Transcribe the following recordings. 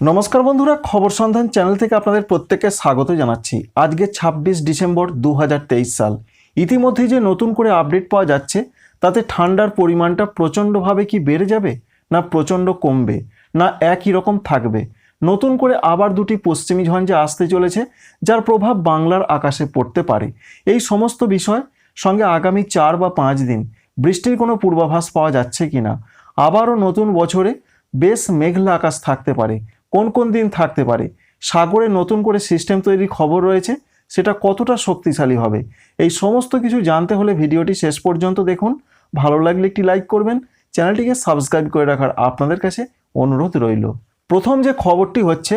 নমস্কার বন্ধুরা, খবর সন্ধান চ্যানেল থেকে আপনাদের প্রত্যেককে স্বাগত জানাচ্ছি। আজকে ছাব্বিশ ডিসেম্বর দু হাজার তেইশ সাল। ইতিমধ্যে যে নতুন করে আপডেট পাওয়া যাচ্ছে, তাতে ঠান্ডার পরিমাণটা প্রচণ্ডভাবে কি বেড়ে যাবে, না প্রচণ্ড কমবে, না একই রকম থাকবে? নতুন করে আবার দুটি পশ্চিমী ঝঞ্ঝে আসতে চলেছে, যার প্রভাব বাংলার আকাশে পড়তে পারে। এই সমস্ত বিষয় সঙ্গে আগামী চার বা পাঁচ দিন বৃষ্টির কোনো পূর্বাভাস পাওয়া যাচ্ছে কি না আবারও নতুন বছরে বেশ মেঘলা আকাশ থাকতে পারে। কোন কোন দিন থাকতে পারে? সাগরে নতুন করে সিস্টেম তৈরির খবর রয়েছে, সেটা কতটা শক্তিশালী হবে? এই সমস্ত কিছু জানতে হলে ভিডিওটি শেষ পর্যন্ত দেখুন। ভালো লাগলে একটি লাইক করবেন। চ্যানেলটিকে সাবস্ক্রাইব করে রাখার আপনাদের কাছে অনুরোধ রইল। প্রথম যে খবরটি হচ্ছে,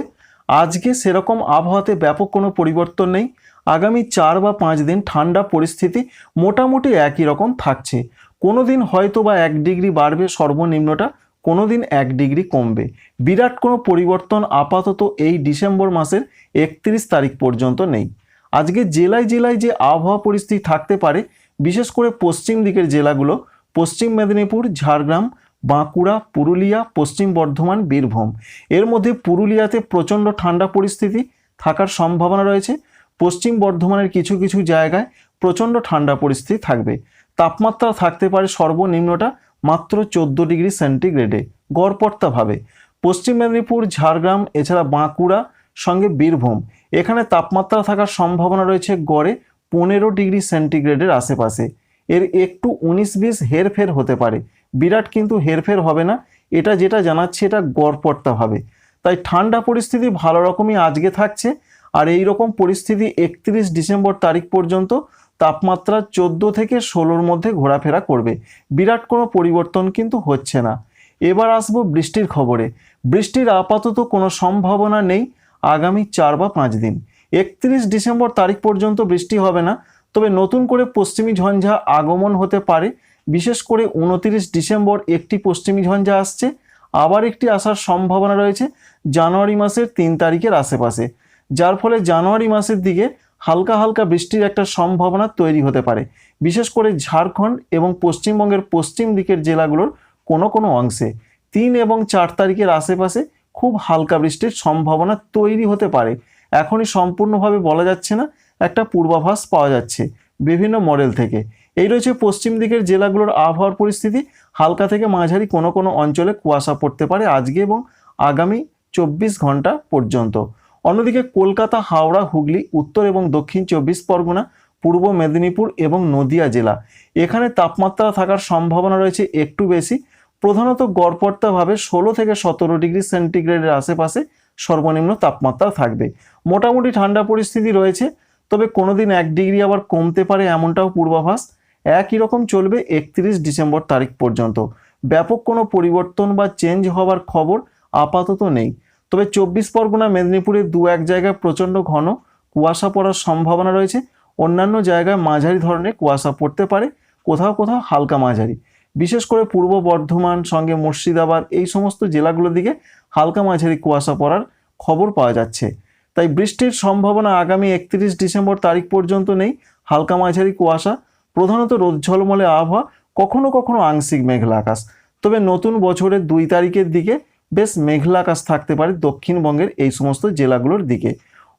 আজকে সেরকম আবহাওয়াতে ব্যাপক কোনো পরিবর্তন নেই। আগামী চার বা পাঁচ দিন ঠান্ডা পরিস্থিতি মোটামুটি একই রকম থাকছে। কোনো দিন হয়তো বা এক ডিগ্রি বাড়বে সর্বনিম্নটা। কোনো দিন এক ডিগ্রি কমবে। বিরাট কোনো পরিবর্তন আপাতত এই ডিসেম্বর মাসের একত্রিশ তারিখ পর্যন্ত নেই। আজকে জেলায় জেলায় যে আবহাওয়া পরিস্থিতি থাকতে পারে, বিশেষ করে পশ্চিম দিকের জেলাগুলো, পশ্চিম মেদিনীপুর, ঝাড়গ্রাম, বাঁকুড়া, পুরুলিয়া, পশ্চিম বর্ধমান, বীরভূম। এর মধ্যে পুরুলিয়াতে প্রচণ্ড ঠান্ডা পরিস্থিতি থাকার সম্ভাবনা রয়েছে। পশ্চিম বর্ধমানের কিছু কিছু জায়গায় প্রচণ্ড ঠান্ডা পরিস্থিতি থাকবে। তাপমাত্রা থাকতে পারে সর্বনিম্নটা মাত্র চোদ্দ ডিগ্রি সেন্টিগ্রেডে গড়পড়তাভাবে পশ্চিম মেদিনীপুর, ঝাড়গ্রাম, এছাড়া বাঁকুড়া, সঙ্গে বীরভূম। এখানে তাপমাত্রা থাকার সম্ভাবনা রয়েছে গড়ে পনেরো ডিগ্রি সেন্টিগ্রেডের আশেপাশে। এর একটু উনিশ বিশ হেরফের হতে পারে। বিরাট কিন্তু হেরফের হবে না। এটা যেটা জানাচ্ছে, এটা গড়পড়তাভাবে তাই ঠান্ডা পরিস্থিতি ভালো রকমই আজকে থাকছে। আর এই রকম পরিস্থিতি একত্রিশ ডিসেম্বর তারিখ পর্যন্ত তাপমাত্রা চোদ্দ থেকে ষোলোর মধ্যে ঘোরাফেরা করবে। বিরাট কোনো পরিবর্তন কিন্তু হচ্ছে না। এবার আসব বৃষ্টির খবরে। বৃষ্টির আপাতত কোনো সম্ভাবনা নেই আগামী চার বা পাঁচ দিন। একত্রিশ ডিসেম্বর তারিখ পর্যন্ত বৃষ্টি হবে না, তবে নতুন করে পশ্চিমী ঝঞ্ঝা আগমন হতে পারে। বিশেষ করে উনতিরিশ ডিসেম্বর একটি পশ্চিমী ঝঞ্ঝা আসছে, আবার একটি আসার সম্ভাবনা রয়েছে জানুয়ারি মাসের তিন তারিখের আশেপাশে। যার ফলে জানুয়ারি মাসের দিকে হালকা হালকা বৃষ্টির একটা সম্ভাবনা তৈরি হতে পারে। বিশেষ করে ঝাড়খণ্ড এবং পশ্চিমবঙ্গের পশ্চিম দিকের জেলাগুলোর কোনো কোনো অংশে। তিন এবং চার তারিখের আশেপাশে খুব হালকা বৃষ্টির সম্ভাবনা তৈরি হতে পারে। এখনই সম্পূর্ণভাবে বলা যাচ্ছে না, একটা পূর্বাভাস পাওয়া যাচ্ছে বিভিন্ন মডেল থেকে। এই রয়েছে পশ্চিম দিকের জেলাগুলোর আবহাওয়ার পরিস্থিতি। হালকা থেকে মাঝারি কোনো কোনো অঞ্চলে কুয়াশা পড়তে পারে আজকে এবং আগামী চব্বিশ ঘণ্টা পর্যন্ত। অন্যদিকে কলকাতা, হাওড়া, হুগলি, উত্তর এবং দক্ষিণ চব্বিশ পরগনা, পূর্ব মেদিনীপুর এবং নদিয়া জেলা। এখানে তাপমাত্রা থাকার সম্ভাবনা রয়েছে একটু বেশি। প্রধানত গড়পড়তাভাবে ষোলো থেকে সতেরো ডিগ্রি সেন্টিগ্রেডের আশেপাশে সর্বনিম্ন তাপমাত্রা থাকবে। মোটামুটি ঠান্ডা পরিস্থিতি রয়েছে, তবে কোনো দিন এক ডিগ্রি আবার কমতে পারে এমনটাও পূর্বাভাস। একই রকম চলবে একত্রিশ ডিসেম্বর তারিখ পর্যন্ত। ব্যাপক কোনো পরিবর্তন বা চেঞ্জ হওয়ার খবর আপাতত নেই। তবে চব্বিশ পরগনা, মেদিনীপুরের দু এক জায়গায় প্রচণ্ড ঘন কুয়াশা পড়ার সম্ভাবনা রয়েছে। অন্যান্য জায়গায় মাঝারি ধরনের কুয়াশা পড়তে পারে, কোথাও কোথাও হালকা মাঝারি। বিশেষ করে পূর্ব বর্ধমান, সঙ্গে মুর্শিদাবাদ, এই সমস্ত জেলাগুলোর দিকে হালকা মাঝারি কুয়াশা পড়ার খবর পাওয়া যাচ্ছে। তাই বৃষ্টির সম্ভাবনা আগামী একত্রিশ ডিসেম্বর তারিখ পর্যন্ত নেই, হালকা মাঝারি কুয়াশা, প্রধানত রোদ ঝলমলে আবহাওয়া, কখনো কখনো আংশিক মেঘলা আকাশ। তবে নতুন বছরের দুই তারিখের দিকে বেশ মেঘলা আকাশ থাকতে পারে দক্ষিণবঙ্গের এই সমস্ত জেলাগুলোর দিকে।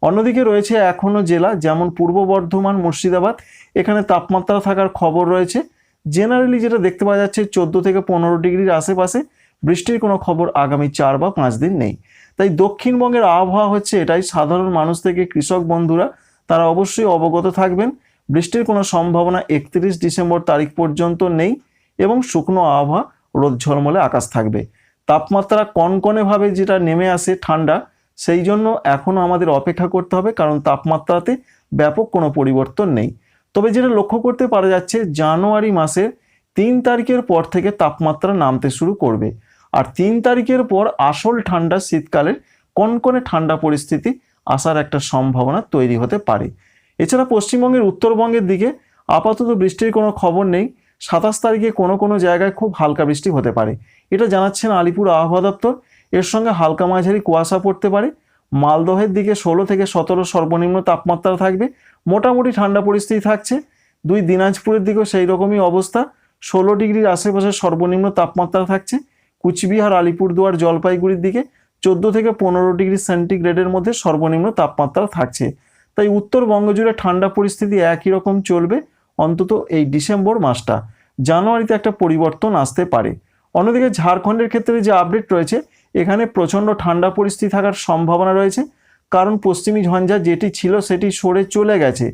অন্যদিকে রয়েছে এখনও জেলা, যেমন পূর্ব বর্ধমান, মুর্শিদাবাদ। এখানে তাপমাত্রা থাকার খবর রয়েছে। জেনারেলি যেটা দেখতে পাওয়া যাচ্ছে, চোদ্দ থেকে পনেরো ডিগ্রির আশেপাশে বৃষ্টির কোনো খবর আগামী চার বা পাঁচ দিন নেই। তাই দক্ষিণবঙ্গের আবহাওয়া হচ্ছে এটাই। সাধারণ মানুষ থেকে কৃষক বন্ধুরা, তারা অবশ্যই অবগত থাকবেন। বৃষ্টির কোনো সম্ভাবনা একত্রিশ ডিসেম্বর তারিখ পর্যন্ত নেই এবং শুকনো আবহাওয়া রোদ ঝলমলে আকাশ থাকবে। তাপমাত্রা কনকনেভাবে যেটা নেমে আসে ঠান্ডা, সেই জন্য এখনও আমাদের অপেক্ষা করতে হবে, কারণ তাপমাত্রাতে ব্যাপক কোনো পরিবর্তন নেই। তবে যেটা লক্ষ্য করতে পারা যাচ্ছে, জানুয়ারি মাসের তিন তারিখের পর থেকে তাপমাত্রা নামতে শুরু করবে। আর তিন তারিখের পর আসল ঠান্ডা শীতকালের কনকনে ঠান্ডা পরিস্থিতি আসার একটা সম্ভাবনা তৈরি হতে পারে। এছাড়া পশ্চিমবঙ্গের উত্তরবঙ্গের দিকে আপাতত বৃষ্টির কোনো খবর নেই। সাতাশ তারিখে কোনো কোনো জায়গায় খুব হালকা বৃষ্টি হতে পারে। এটা জানাচ্ছেন আলিপুর আবহাওয়া দপ্তর। এর সঙ্গে হালকা মাঝারি কুয়াশা পড়তে পারে। মালদহের দিকে ষোলো থেকে সতেরো সর্বনিম্ন তাপমাত্রা থাকবে। মোটামুটি ঠান্ডা পরিস্থিতি থাকছে। দুই দিনাজপুরের দিকেও সেই রকমই অবস্থা। ষোলো ডিগ্রির আশেপাশে সর্বনিম্ন তাপমাত্রা থাকছে। কুচবিহার, আলিপুরদুয়ার, জলপাইগুড়ির দিকে চোদ্দ থেকে পনেরো ডিগ্রি সেন্টিগ্রেডের মধ্যে সর্বনিম্ন তাপমাত্রা থাকছে। তাই উত্তরবঙ্গ জুড়ে ঠান্ডা পরিস্থিতি একই রকম চলবে। অন্তত এই ডিসেম্বর মাসটা। জানুয়ারিতে একটা পরিবর্তন আসতে পারে। অন্যদিকে ঝাড়খণ্ডের ক্ষেত্রে যে আপডেট রয়েছে, এখানে প্রচণ্ড ঠান্ডা পরিস্থিতি থাকার সম্ভাবনা রয়েছে। কারণ পশ্চিমী ঝঞ্ঝা যেটি ছিল সেটি সরে চলে গেছে।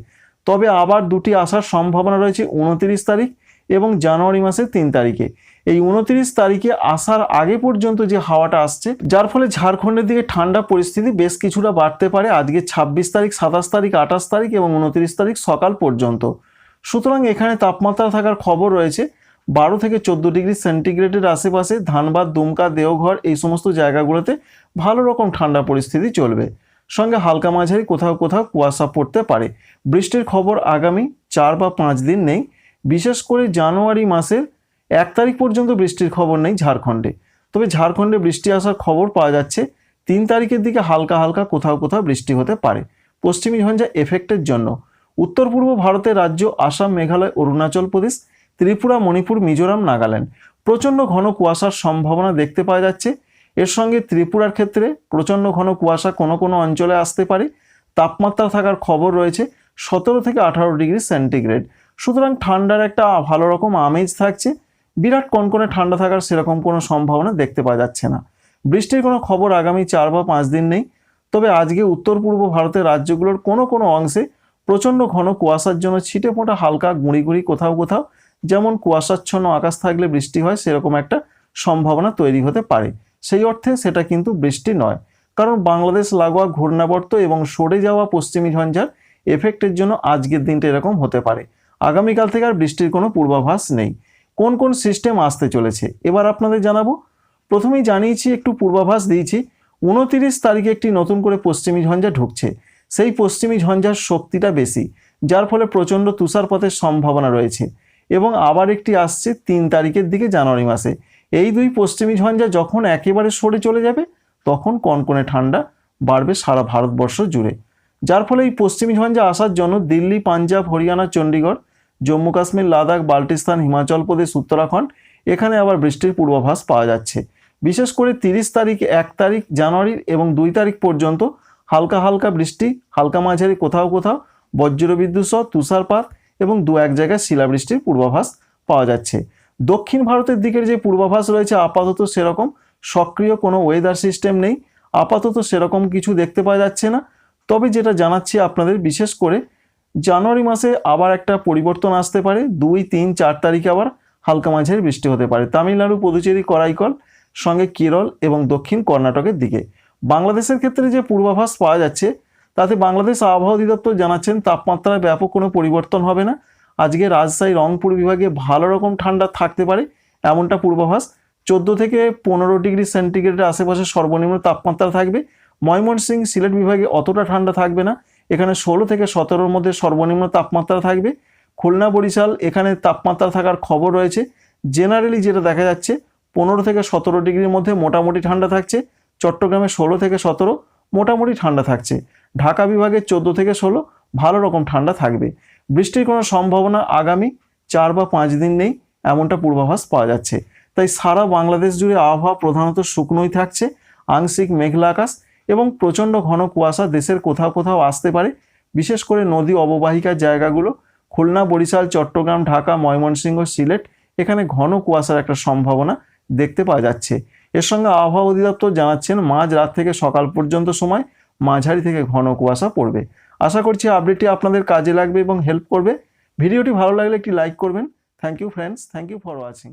তবে আবার দুটি আসার সম্ভাবনা রয়েছে উনতিরিশ তারিখ এবং জানুয়ারি মাসের তিন তারিখে। এই উনতিরিশ তারিখে আসার আগে পর্যন্ত যে হাওয়াটা আসছে, যার ফলে ঝাড়খণ্ডের দিকে ঠান্ডা পরিস্থিতি বেশ কিছুটা বাড়তে পারে আজকে ছাব্বিশ তারিখ, সাতাশ তারিখ, আঠাশ তারিখ এবং উনতিরিশ তারিখ সকাল পর্যন্ত। সুতরাং এখানে তাপমাত্রা থাকার খবর রয়েছে। বারো থেকে চোদ্দ ডিগ্রি সেন্টিগ্রেডের আশেপাশে ধানবাদ, দুমকা, দেওঘর এই সমস্ত জায়গাগুলোতে ভালো রকম ঠান্ডা পরিস্থিতি চলবে। সঙ্গে হালকা মাঝারি কোথাও কোথাও কুয়াশা পড়তে পারে। বৃষ্টির খবর আগামী চার বা পাঁচ দিন নেই। বিশেষ করে জানুয়ারি মাসের এক তারিখ পর্যন্ত বৃষ্টির খবর নেই ঝাড়খণ্ডে। তবে ঝাড়খণ্ডে বৃষ্টি আসার খবর পাওয়া যাচ্ছে। তিন তারিখের দিকে হালকা হালকা কোথাও কোথাও বৃষ্টি হতে পারে। পশ্চিমী ঝঞ্ঝা এফেক্টের জন্য। উত্তর পূর্ব ভারতের রাজ্য আসাম, মেঘালয়, অরুণাচল প্রদেশ, ত্রিপুরা, মণিপুর, মিজোরাম, নাগাল্যান্ড। প্রচণ্ড ঘন কুয়াশার সম্ভাবনা দেখতে পাওয়া যাচ্ছে। এর সঙ্গে ত্রিপুরার ক্ষেত্রে প্রচণ্ড ঘন কুয়াশা কোনো কোনো অঞ্চলে আসতে পারে। তাপমাত্রা থাকার খবর রয়েছে সতেরো থেকে আঠারো ডিগ্রি সেন্টিগ্রেড। সুতরাং ঠান্ডার একটা ভালো রকম আমেজ থাকছে। বিরাট কনকনে ঠান্ডা থাকার সেরকম কোনো সম্ভাবনা দেখতে পাওয়া যাচ্ছে না। বৃষ্টির কোনো খবর আগামী চার বা পাঁচ দিন নেই। তবে আজকে উত্তর পূর্ব ভারতের রাজ্যগুলোর কোনো কোনো অংশে প্রচণ্ড ঘন কুয়াশার জন্য ছিটে ফোঁটা হালকা গুঁড়ি গুঁড়ি কোথাও কোথাও। যেমন কুয়াশাচ্ছন্ন আকাশ থাকলে বৃষ্টি হয়, সেরকম একটা সম্ভাবনা তৈরি হতে পারে। সেই অর্থে সেটা কিন্তু বৃষ্টি নয়। কারণ বাংলাদেশ লাগোয়া ঘূর্ণাবর্ত এবং সরে যাওয়া পশ্চিমী ঝঞ্ঝার এফেক্টের জন্য আজকের দিনটা এরকম হতে পারে। আগামীকাল থেকে আর বৃষ্টির কোনো পূর্বাভাস নেই। কোন কোন সিস্টেম আসতে চলেছে? এবার আপনাদের জানাব। প্রথমেই জানিয়েছি, একটু পূর্বাভাস দিয়েছি। উনতিরিশ তারিখে একটি নতুন করে পশ্চিমী ঝঞ্ঝা ঢুকছে। সেই পশ্চিমী ঝঞ্ঝার শক্তিটা বেশি, যার ফলে প্রচণ্ড তুষারপাতের সম্ভাবনা রয়েছে। এবং আবার একটি আসছে তিন তারিখের দিকে জানুয়ারি মাসে। এই দুই পশ্চিমী ঝঞ্ঝা যখন একেবারে সরে চলে যাবে, তখন কনকনে ঠান্ডা বাড়বে সারা ভারতবর্ষ জুড়ে। যার ফলে এই পশ্চিমী ঝঞ্ঝা আসার জন্য দিল্লি, পাঞ্জাব, হরিয়ানা, চণ্ডীগড়, জম্মু কাশ্মীর, লাদাখ, বাল্টিস্তান, হিমাচল প্রদেশ, উত্তরাখণ্ড, এখানে আবার বৃষ্টির পূর্বাভাস পাওয়া যাচ্ছে। বিশেষ করে তিরিশ তারিখ, এক তারিখ, জানুয়ারির এবং দুই তারিখ পর্যন্ত হালকা হালকা বৃষ্টি, হালকা মাঝারি কোথাও কোথাও, বজ্রবিদ্যুৎ সহ তুষারপাত এবং দু এক জায়গায় শিলাবৃষ্টির পূর্বাভাস পাওয়া যাচ্ছে। দক্ষিণ ভারতের দিকের যে পূর্বাভাস রয়েছে আপাতত সেরকম, সক্রিয় কোনো ওয়েদার সিস্টেম নেই, আপাতত সেরকম কিছু দেখতে পাওয়া যাচ্ছে না। তবে যেটা জানাচ্ছি আপনাদের বিশেষ করে, জানুয়ারি মাসে আবার একটা পরিবর্তন আসতে পারে, দুই, তিন, চার তারিখে আবার হালকা মাঝারি বৃষ্টি হতে পারে। তামিলনাড়ু, পুদুচেরি, করাইকল, সঙ্গে কেরল এবং দক্ষিণ কর্ণাটকের দিকে। বাংলাদেশের ক্ষেত্রে যে পূর্বাভাস পাওয়া যাচ্ছে, তাতে বাংলাদেশ আবহাওয়া অধিদপ্তর জানাচ্ছেন তাপমাত্রায় ব্যাপক কোনো পরিবর্তন হবে না। আজকে রাজশাহী, রংপুর বিভাগে ভালো রকম ঠান্ডা থাকতে পারে, এমনটা পূর্বাভাস। চোদ্দ থেকে পনেরো ডিগ্রি সেন্টিগ্রেডের আশেপাশে সর্বনিম্ন তাপমাত্রা থাকবে। ময়মনসিংহ, সিলেট বিভাগে অতটা ঠান্ডা থাকবে না। এখানে ষোলো থেকে সতেরোর মধ্যে সর্বনিম্ন তাপমাত্রা থাকবে। খুলনা, বরিশাল, এখানে তাপমাত্রা থাকার খবর রয়েছে। জেনারেলি যেটা দেখা যাচ্ছে, পনেরো থেকে সতেরো ডিগ্রির মধ্যে মোটামুটি ঠান্ডা থাকছে। চট্টগ্রামে ষোলো থেকে সতেরো, মোটামুটি ঠান্ডা থাকছে। ঢাকা বিভাগে চোদ্দ থেকে ষোলো, ভালো রকম ঠান্ডা থাকবে। বৃষ্টির কোনো সম্ভাবনা আগামী চার বা পাঁচ দিন নেই, এমনটা পূর্বাভাস পাওয়া যাচ্ছে। তাই সারা বাংলাদেশ জুড়ে আবহাওয়া প্রধানত শুকনোই থাকছে, আংশিক মেঘলা আকাশ এবং প্রচণ্ড ঘন কুয়াশা দেশের কোথাও কোথাও আসতে পারে। বিশেষ করে নদী অববাহিকার জায়গাগুলো, খুলনা, বরিশাল, চট্টগ্রাম, ঢাকা, ময়মনসিংহ, সিলেট, এখানে ঘন কুয়াশার একটা সম্ভাবনা দেখতে পাওয়া যাচ্ছে। এর সঙ্গে আবহাওয়া অধিদপ্তর জানাচ্ছেন, মাঝ রাত থেকে সকাল পর্যন্ত সময় মাঝারি থেকে ঘন কুয়াশা পড়বে। আশা করছি আপডেটটি আপনাদের কাজে লাগবে এবং হেল্প করবে। ভিডিওটি ভালো লাগলে একটি লাইক করবেন। Thank you friends thank you for watching